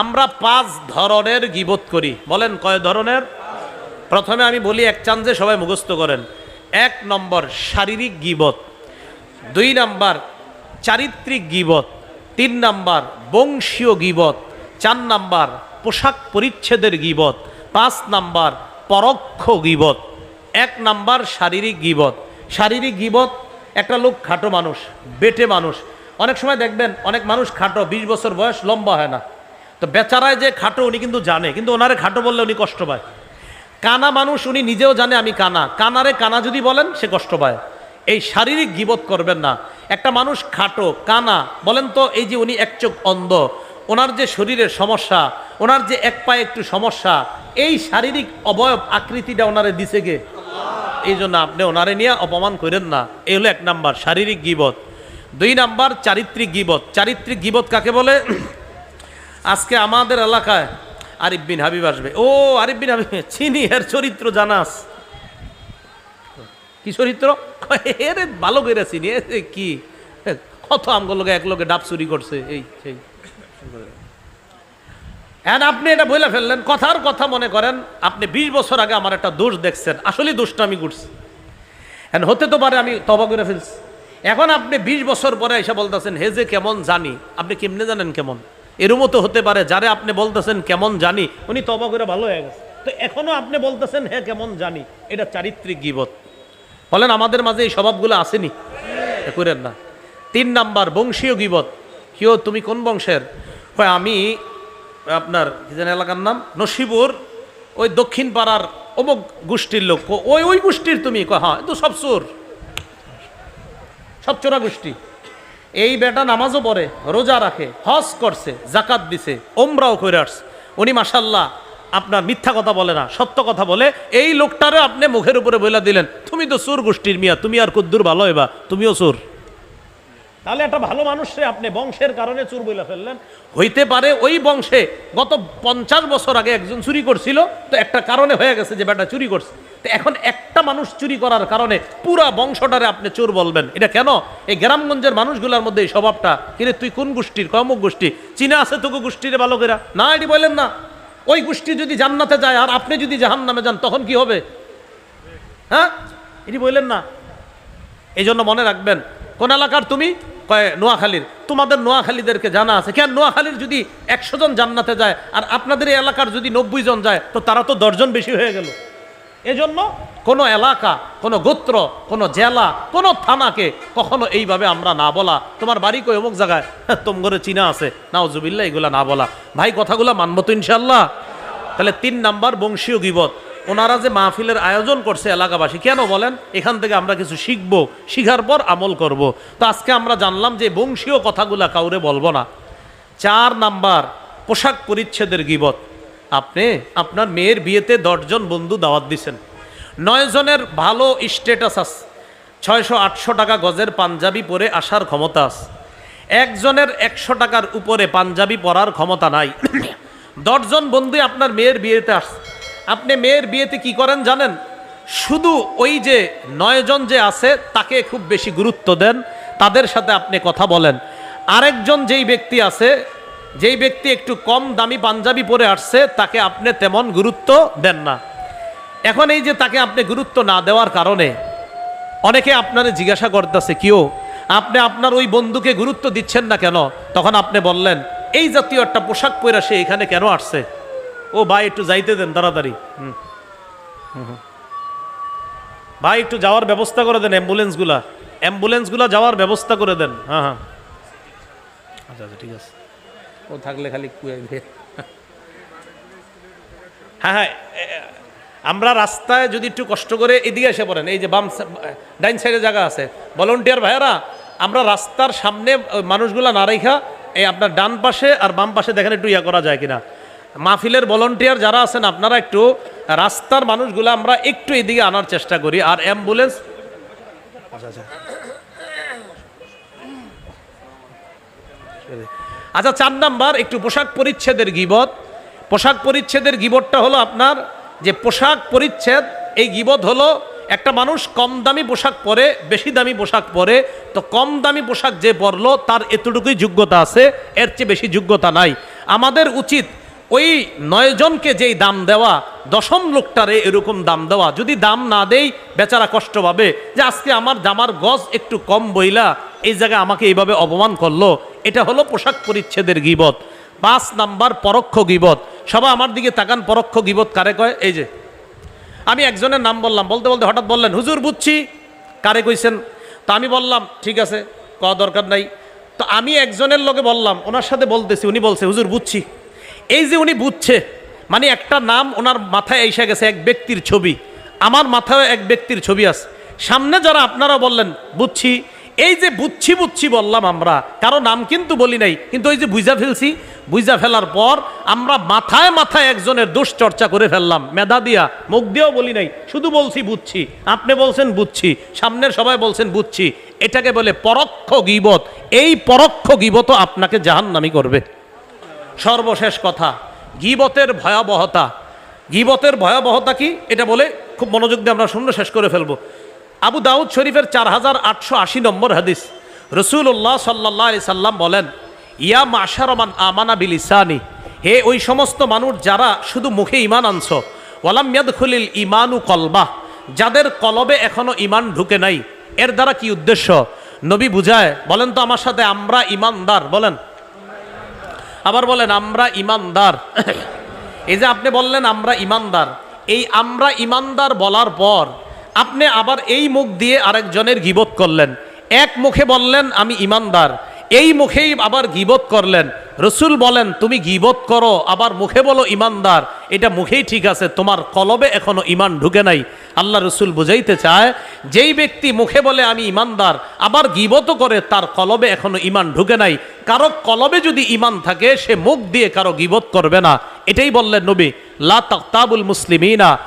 আমরা পাঁচ ধরনের গিবত করি। বলেন কয় ধরনের? প্রথমে আমি বলি এক চান্সে সবাই মুখস্থ করেন। এক নম্বর শারীরিক গিবত, দুই নাম্বার চারিত্রিক গিবত, তিন নাম্বার বংশীয় গিবত, চার নাম্বার পোশাক পরিচ্ছেদের গিবত, পাঁচ নাম্বার পরোক্ষ গিবত, এক নাম্বার শারীরিক গিবত। শারীরিক গিবত, একটা লোক খাটো মানুষ, বেটে মানুষ। অনেক সময় দেখবেন অনেক মানুষ খাটো, বিশ বছর বয়স লম্বা হয় না। তো বেচারায় যে খাটো উনি কিন্তু জানে, কিন্তু ওনারে খাটো বললে উনি কষ্ট পায়। কানা মানুষ উনি নিজেও জানে আমি কানা। কানারে কানা যদি বলেন, সে কষ্ট পায়। এই শারীরিক গিবত করবেন না। একটা মানুষ খাটো, কানা, বলেন তো এই যে উনি এক চোখ অন্ধ, ওনার যে শরীরের সমস্যা, ওনার যে এক পায়ে একটু সমস্যা, এই শারীরিক অবয়ব আকৃতিটা ওনারে দিছে গে এই জন্য আপনি ওনারে নিয়ে অপমান করেন না। এই হলো এক নাম্বার, শারীরিক গিবত। দুই নাম্বার, চারিত্রিক গিবত। চারিত্রিক গিবত কাকে বলে? আজকে আমাদের এলাকায় আরিফ বিন হাবিব আসবে। ও, আরিফ বিন হাবিব, চিনি এর চরিত্র জানাস। কি চরিত্র? এর ভালো করে চিনি কি? কত আমগুলোকে এক লোকে ডাব চুরি করছে, এই, সেই। হ্যাঁ আপনি এটা বলে ফেললেন, কথার কথা মনে করেন, আপনি বিশ বছর আগে আমার একটা দোষ দেখছেন আসলে দোষটা আমি করছি। হ্যাঁ হতে তো পারে আমি তবা করে ফেলছি। এখন আপনি বিশ বছর পরে এসে বলতেছেন, হে যে কেমন জানি, আপনি কেমনে জানেন কেমন? এরমও তো হতে পারে, যারে আপনি বলতেছেন কেমন জানি, উনি তবা করে ভালো হয়ে গেছে। তো এখনও আপনি বলতেছেন হ্যাঁ কেমন জানি, এটা চারিত্রিক গিবত। বলেন, আমাদের মাঝে এই স্বভাবগুলো আসেনি? করেন না। তিন নাম্বার, বংশীয় গিবত। কেউ তুমি কোন বংশের? হয়, আমি, আপনার, কি জানি এলাকার নাম? নসিবুর, ওই দক্ষিণ পাড়ার অমুক গোষ্ঠীর লোক। ওই ওই গোষ্ঠীর তুমি হ্যাঁ তো সব চোর। সব চোরা গোষ্ঠী এই বেটা নামাজও পড়ে, রোজা রাখে, হজ করছে জাকাত দিছে ওমরাও করে আসছে। উনি মাসাল্লাহ আপনার মিথ্যা কথা বলে না, সত্য কথা বলে। এই লোকটারও আপনি মুখের উপরে বইলা দিলেন। তুমি তো সুর গোষ্ঠীর মিয়া, তুমি আর কদ্দুর ভালো হইবা, তুমিও চোর তাহলে একটা ভালো মানুষে আপনি, বংশের কারণে চুর বলে ফেললেন। হইতে পারে ওই বংশে গত পঞ্চাশ বছর আগে একজন চুরি করছিল, তো একটা কারণে হয়ে গেছে যে বেটা চুরি করছে। তো এখন একটা মানুষ চুরি করার কারণে পুরা বংশটারে আপনি চোর বলবেন। এটা কেন? এই গ্রামগঞ্জের মানুষগুলোর মধ্যে এই স্বভাবটা। কিরে, তুই কোন গোষ্ঠীর? কমক গোষ্ঠী? চীনা আছে তোকে গোষ্ঠীর ভালো করে না, এটি বললেন না। ওই গোষ্ঠী যদি জান্নাতে যায় আর আপনি যদি জাহান নামে যান, তখন কি হবে? হ্যাঁ? এটি বললেন না। এই জন্য মনে রাখবেন, কোন এলাকার তুমি কয় নোয়াখালীর? তোমাদের নোয়াখালীদেরকে জানা আছে। কেন নোয়াখালীর যদি একশো জন জান্নাতে যায় আর আপনাদের এলাকার যদি নব্বই জন যায়, তো তারা তো দশজন বেশি হয়ে গেল। এজন্য কোনো এলাকা, কোনো গোত্র, কোনো জেলা, কোনো থানাকে কখনো এইভাবে আমরা না বলা। তোমার বাড়ি কই? অমুক জায়গায়। তোম ঘরে চিনা আছে। নাওজুবিল্লা এগুলা না বলা। ভাই, কথাগুলো মানবো তো ইনশাল্লাহ তাহলে তিন নাম্বার বংশীয় গিবত। ওনারা যে মাহফিলের আয়োজন করছে এলাকাবাসী, কেন বলেন? এখান থেকে আমরা কিছু শিখব, শিখার পর আমল করব। তো আজকে আমরা জানলাম যে বংশীয় কথাগুলা কাউরে বলব না। চার নাম্বার, পোশাক পরিচ্ছেদের গিবত। আপনি, আপনার মেয়ের বিয়েতে দশজন বন্ধু দাওয়াত দিছেন। নয় জনের ভালো স্টেটাস আস ছয়শো আটশো টাকা গজের পাঞ্জাবি পরে আসার ক্ষমতা আছে। একজনের একশো টাকার উপরে পাঞ্জাবি পরার ক্ষমতা নাই। দশজন বন্ধু আপনার মেয়ের বিয়েতে আসছে। আপনি মেয়ের বিয়েতে কি করেন জানেন? শুধু ওই যে নয়জন যে আছে, তাকে খুব বেশি গুরুত্ব দেন। তাদের সাথে আপনি কথা বলেন। আরেকজন যেই ব্যক্তি আছে, যেই ব্যক্তি একটু কম দামি পাঞ্জাবি পরে আসছে, তাকে আপনি তেমন গুরুত্ব দেন না। এখন এই যে তাকে আপনি গুরুত্ব না দেওয়ার কারণে অনেকে আপনারে জিজ্ঞাসা করতেছে কেউ আপনি আপনার ওই বন্ধুকে গুরুত্ব দিচ্ছেন না কেন? তখন আপনি বললেন, এই জাতীয় একটা পোশাক পরে সে এখানে কেন আসছে? ও ভাই একটু যাইতে দেন তাড়াতাড়ি। হুম। হুম, হুম। ভাই একটু যাওয়ার ব্যবস্থা করে দেন অ্যাম্বুলেন্সগুলা। অ্যাম্বুলেন্সগুলা যাওয়ার ব্যবস্থা করে দেন। হ্যাঁ হ্যাঁ। আচ্ছা আচ্ছা ঠিক আছে। ও থাকলে খালি কুয়াইবে হ্যাঁ হ্যাঁ আমরা রাস্তায় যদি একটু কষ্ট করে এদিকে এসে পড়েন এই যে বাম ডাইন সাইডে জায়গা আছে। ভলেন্টিয়ার ভাইয়ারা আমরা রাস্তার সামনে মানুষগুলা না রেখা এই আপনার ডান পাশে আর বাম পাশে দেখেন একটু ইয়া করা যায় কিনা। মাহফিলের ভলেন্টিয়ার যারা আছেন, আপনারা একটু রাস্তার মানুষগুলো আমরা একটু এদিকে আনার চেষ্টা করি। আর অ্যাম্বুলেন্স আচ্ছা চার নাম্বার, একটু পোশাক পরিচ্ছেদের গিবত। পোশাক পরিচ্ছেদের গিবতটা হলো আপনার যে পোশাক পরিচ্ছেদ, এই গিবত হলো একটা মানুষ কম দামি পোশাক পরে, বেশি দামি পোশাক পরে, তো কম দামি পোশাক যে পরলো, তার এতটুকুই যোগ্যতা আছে, এর চেয়ে বেশি যোগ্যতা নাই। আমাদের উচিত ওই নয়জনকে যেই দাম দেওয়া, দশম লোকটারে এরকম দাম দেওয়া, যদি দাম না দেই, বেচারা কষ্ট পাবে যে আজকে আমার জামার গজ একটু কম বইলা, এই জায়গায় আমাকে এইভাবে অপমান করল। এটা হলো পোশাক পরিচ্ছেদের গিবত। পাঁচ নাম্বার পরোক্ষ গিবত। সবাই আমার দিকে তাকান, পরোক্ষ গিবত কারে কয়? এই যে, আমি একজনের নাম বললাম, বলতে বলতে হঠাৎ বললেন, হুজুর, বুঝছি। কারে কইছেন? তা আমি বললাম, ঠিক আছে ক দরকার নাই। তো আমি একজনের লোকে বললাম, ওনার সাথে বলতেছি, উনি বলছে, হুজুর, বুঝছি। এই যে উনি বুঝছে মানে একটা নাম ওনার মাথায় এসে গেছে, এক ব্যক্তির ছবি। আমার মাথায় এক ব্যক্তির ছবি আছে। সামনে যারা আপনারা বললেন, বুঝছি, এই যে বুঝছি বুঝছি বললাম আমরা, কারও নাম কিন্তু বলি নাই, কিন্তু ওই যে বুঝা ফেলছি, বুঝা ফেলার পর আমরা মাথায় মাথায় একজনের দোষ চর্চা করে ফেললাম, মেধা দিয়া, মুখ দিয়েও বলি নাই, শুধু বলছি বুঝছি, আপনি বলছেন বুঝছি, সামনের সবাই বলছেন বুঝছি, এটাকে বলে পরোক্ষ গিবত, এই পরোক্ষ গিবত আপনাকে জাহান্নামি করবে। সর্বশেষ কথা, গিবতের ভয়াবহতা। গিবতের ভয়াবহতা কি? এটা বলে খুব মনোযোগ দিয়ে আমরা শূন্য শেষ করে ফেলব। আবু দাউদ শরীফের চার হাজার আটশো আশি নম্বর হাদিস। রসুল্লাহ সাল্লাহ সাল্লাম বলেন, ইয়া মাশারমান আমানা বিল ইসানি হে ওই সমস্ত মানুষ যারা শুধু মুখে ইমান আনছ, ওয়ালাম খুলিল ইমানু কলবা। যাদের কলবে এখনও ইমান ঢুকে নাই। এর দ্বারা কি উদ্দেশ্য? নবী বুঝায়, বলেন তো আমার সাথে আমরা ইমানদার বলেন। আবার বলেন, আমরা ইমানদার। এই যে আপনি বললেন, আমরা ইমানদার। এই আমরা ইমানদার বলার পর আপনি আবার এই মুখ দিয়ে আরেকজনের গিবত করলেন। এক মুখে বললেন, আমি ইমানদার। এই মুখেই আবার গিবত করলেন। রসুল বলেন, তুমি গিবত করো, আবার মুখে বলো ইমানদার। এটা মুখেই ঠিক আছে, তোমার কলবে এখনও ইমান ঢুকে নাই। আল্লাহ রসুল বুঝাইতে চায়, যেই ব্যক্তি মুখে বলে আমি ইমানদার, আবার গিবত করে, তার কলবে এখনও ইমান ঢুকে নাই। কারও কলবে যদি ইমান থাকে, সে মুখ দিয়ে কারও গিবত করবে না। এটাই বললেন নবী, লা তাকতাবুল মুসলিমিনা।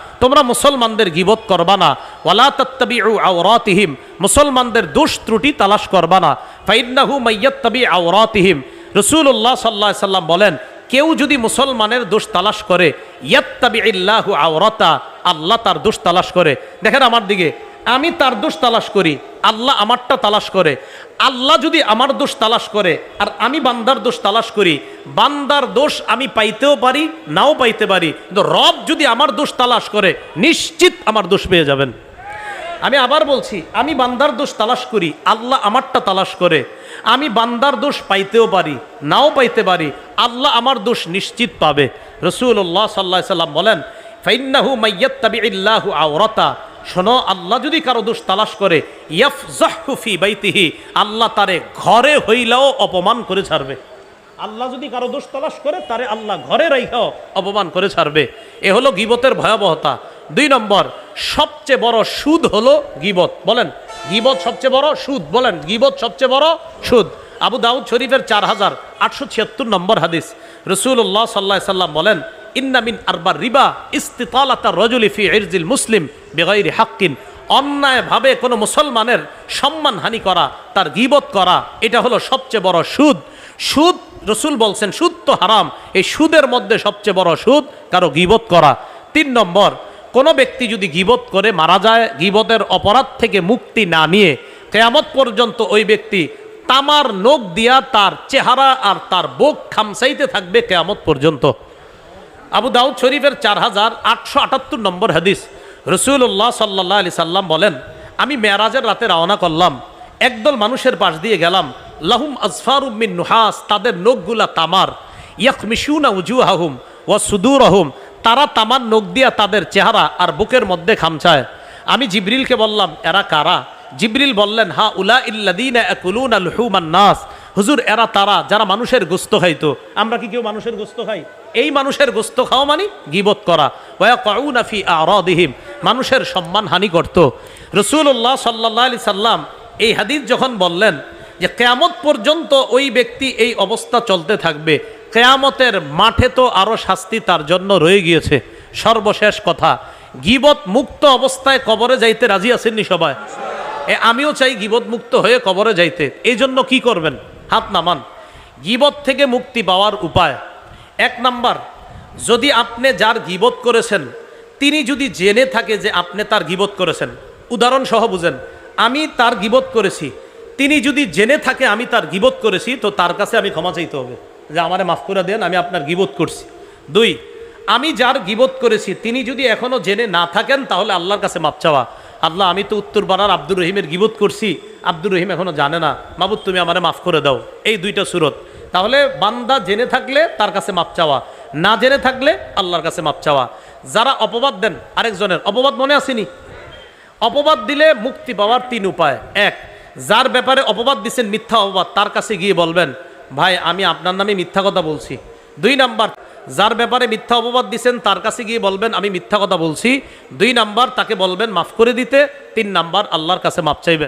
মুসলমানদের গিবত করবা না। ওয়ালা মুসলমানদের দোষ ত্রুটি তালাশ করবা না। ফাইন্নাহু মাইয়াত্তাবি আওরাতিহিম। রসুল্লাহ সাল্লাহ সাল্লাম বলেন, কেউ যদি মুসলমানের দোষ তালাশ করে ইয়াত্তাবি ইল্লাহু আওরাতা, আল্লাহ তার দোষ তালাশ করে। দেখেন আমার দিকে, আমি তার দোষ তালাশ করি, আল্লাহ আমারটা তালাশ করে। আল্লাহ যদি আমার দোষ তালাশ করে, আর আমি বান্দার দোষ তালাশ করি, বান্দার দোষ আমি পাইতেও পারি, নাও পাইতে পারি, কিন্তু রব যদি আমার দোষ তালাশ করে, নিশ্চিত আমার দোষ পেয়ে যাবেন। আমি আবার বলছি, আমি বান্দার দোষ তালাশ করি, আল্লাহ আমারটা তালাশ করে। আমি বান্দার দোষ পাইতেও পারি, নাও পাইতে পারি, আল্লাহ আমার দোষ নিশ্চিত পাবে। রসুল্লাহ সাল্লাহ সাল্লাম বলেন, ফাইন্নাহু মাইয়াত্তাবি ইল্লাহু আওরাতা। শোনো, আল্লাহ যদি কারও দোষ তালাশ করে ইয়াফ জাহফি বাইতিহি, আল্লাহ তারে ঘরে হইলেও অপমান করে ছাড়বে। আল্লাহ যদি কারও দোষ তালাশ করে, তারে আল্লাহ ঘরে রাইখাও অপমান করে ছাড়বে। এ হলো গিবতের ভয়াবহতা। দুই নম্বর, সবচেয়ে বড় সুদ হলো গিবত। বলেন, গিবত সবচেয়ে বড় সুদ, বলেন, গিবত সবচেয়ে বড় সুদ। আবু দাউদ শরীফের চার হাজার আটশো ছিয়াত্তর নম্বর হাদিস। রসুল্লাহ সাল্লাহ সাল্লাম বলেন ইন্নামিন আরবার রিবা ইস্তিতালাতা রজুলি ফি ইরজিল মুসলিম হাক্কিন। অন্যায়ভাবে কোনো মুসলমানের সম্মানহানি করা, তার গিবত করা, এটা হলো সবচেয়ে বড় সুদ। সুদ, রসুল বলছেন, সুদ তো হারাম। এই সুদের মধ্যে সবচেয়ে বড় সুদ কারও গিবত করা। তিন নম্বর, কোনো ব্যক্তি যদি গিবত করে, মারা যায়, গিবতের অপরাধ থেকে মুক্তি না নিয়ে, কেয়ামত পর্যন্ত ওই ব্যক্তি তামার নখ দিয়া তার চেহারা আর তার বোক খামসাইতে থাকবে কেয়ামত পর্যন্ত। আবু দাউদ শরীফের চার হাজার আটশো আটাত্তর নম্বর হাদিস। রসুল্লাহ সাল্লাহ আলি সাল্লাম বলেন, আমি মেয়ারাজের রাতে রওনা করলাম। একদল মানুষের পাশ দিয়ে গেলাম। লাহুম আজফার উম্মিন নুহাস, তাদের নখগুলা তামার। ইয়াকমিশুনা উজু আহুম ও সুদুর আহুম তারা তামার নখ দিয়া তাদের চেহারা আর বুকের মধ্যে খামছায়। আমি জিবরিলকে বললাম, এরা কারা? জিবরিল বললেন, হা উলা ইল্লাদিন নাস। হুজুর, এরা তারা যারা মানুষের গোস্ত খাইতো। আমরা কি কেউ মানুষের গোস্ত খাই? এই মানুষের গোস্ত খাওয়া মানে? গিবত করা। ওয়া কাউনাফি মানুষের সম্মান হানি করত। রসুল্লাহ সাল্লাহ আলি সাল্লাম এই হাদিস যখন বললেন যে, কেয়ামত পর্যন্ত ওই ব্যক্তি এই অবস্থা চলতে থাকবে। কেয়ামতের মাঠে তো আরও শাস্তি তার জন্য রয়ে গিয়েছে। সর্বশেষ কথা, গিবত মুক্ত অবস্থায় কবরে যাইতে রাজি আছেননি সবাই? এ, আমিও চাই গিবত মুক্ত হয়ে কবরে যাইতে। এই জন্য কি করবেন? হাত নামান। গিবত থেকে মুক্তি পাওয়ার উপায়। এক নাম্বার, যদি আপনি যার গিবত করেছেন, তিনি যদি জেনে থাকে যে আপনি তার গিবত করেছেন, উদাহরণ সহ বুঝেন, আমি তার গিবত করেছি, তিনি যদি জেনে থাকে আমি তার গিবত করেছি, তো তার কাছে আমি ক্ষমা চাইতে হবে, যে আমারে মাফ করে দেন, আমি আপনার গিবত করছি। দুই, আমি যার গিবত করেছি, তিনি যদি এখনও জেনে না থাকেন, তাহলে আল্লাহর কাছে মাপ চাওয়া। আল্লাহ, আমি তো উত্তর পাড়ার আব্দুর রহিমের গিবত করছি, আব্দুর রহিম এখনও জানে না, মাবুদ তুমি আমারে মাফ করে দাও। এই দুইটা সুরত। তাহলে বান্দা জেনে থাকলে তার কাছে মাপ চাওয়া, না জেনে থাকলে আল্লাহর কাছে মাপ চাওয়া। যারা অপবাদ দেন, আরেকজনের, অপবাদ মনে আসেনি? অপবাদ দিলে মুক্তি পাওয়ার তিন উপায়। এক, যার ব্যাপারে অপবাদ দিচ্ছেন মিথ্যা অপবাদ, তার কাছে গিয়ে বলবেন, ভাই, আমি আপনার নামে মিথ্যা কথা বলছি। দুই নাম্বার, যার ব্যাপারে মিথ্যা অপবাদ দিচ্ছেন তার কাছে গিয়ে বলবেন, আমি মিথ্যা কথা বলছি। দুই নাম্বার, তাকে বলবেন, মাফ করে দিতে। তিন নাম্বার, আল্লাহর কাছে মাপ চাইবেন